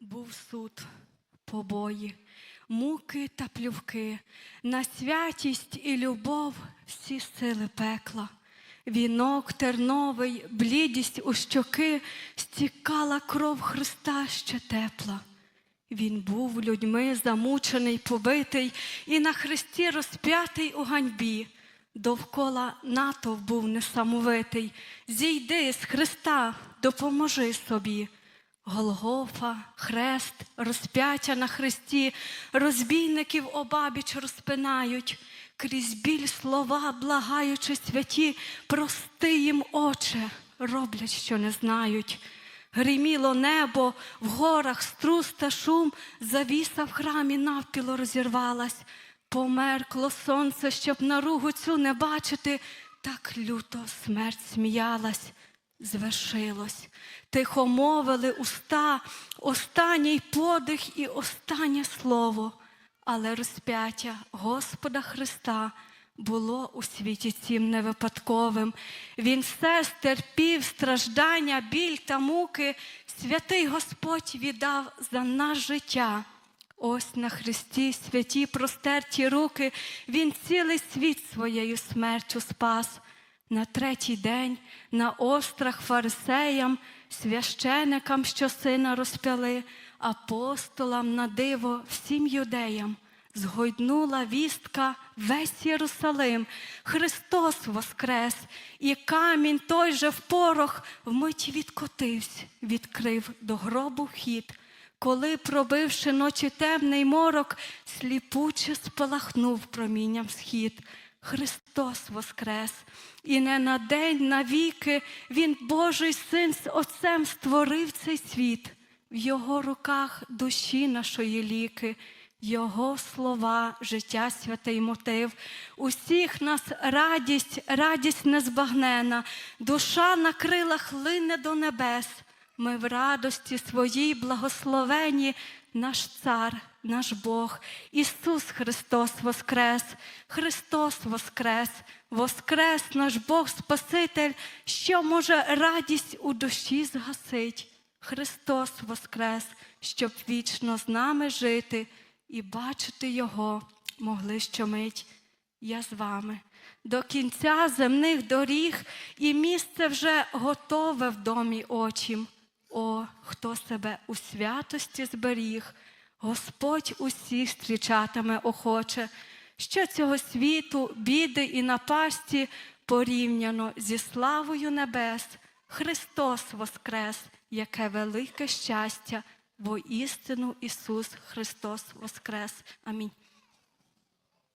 Був суд, побої, муки та плювки, на святість і любов всі сили пекла. Вінок терновий, блідість у щоки, стікала кров Христа ще тепла. Він був людьми замучений, побитий, і на хресті розп'ятий у ганьбі. Довкола натовп був несамовитий. Зійди з Христа, допоможи собі. Голгофа, хрест, розп'яття на хресті, розбійників обабіч розпинають, крізь біль слова, благаючи святі, прости їм, Отче, роблять, що не знають. Гриміло небо, в горах струс та шум, завіса в храмі навпіло розірвалась. Померкло сонце, щоб наругу цю не бачити, так люто смерть сміялась. Звершилось, тихо мовили уста, останній подих і останнє слово, але розп'яття Господа Христа було у світі цім невипадковим. Він все стерпів, страждання, біль та муки, святий Господь віддав за нас життя. Ось на Христі святі простерті руки, Він цілий світ своєю смертю спас. На третій день на острах фарисеям, священикам, що сина розпяли, апостолам на диво всім юдеям. Згойднула вістка весь Єрусалим, Христос воскрес, і камінь той же в порох вмить відкотився, відкрив до гробу вхід. Коли, пробивши ночі темний морок, сліпуче спалахнув промінням схід. Христос воскрес, і не на день, навіки Він, Божий син, з Отцем створив цей світ, в Його руках душі нашої ліки, Його слова, життя святий мотив. Усіх нас радість, радість незбагнена, душа на крилах лине до небес. Ми в радості своїй благословені, наш цар, наш Бог, Ісус Христос Воскрес, Христос Воскрес, Воскрес наш Бог Спаситель, що може радість у душі згасить. Христос Воскрес, щоб вічно з нами жити і бачити Його могли щомить. Я з вами. До кінця земних доріг і місце вже готове в домі очім. Хто себе у святості зберіг, Господь усіх зустрічатиме охоче, що цього світу, біди і напасті порівняно зі славою небес, Христос Воскрес, яке велике щастя, бо істину Ісус Христос Воскрес. Амінь.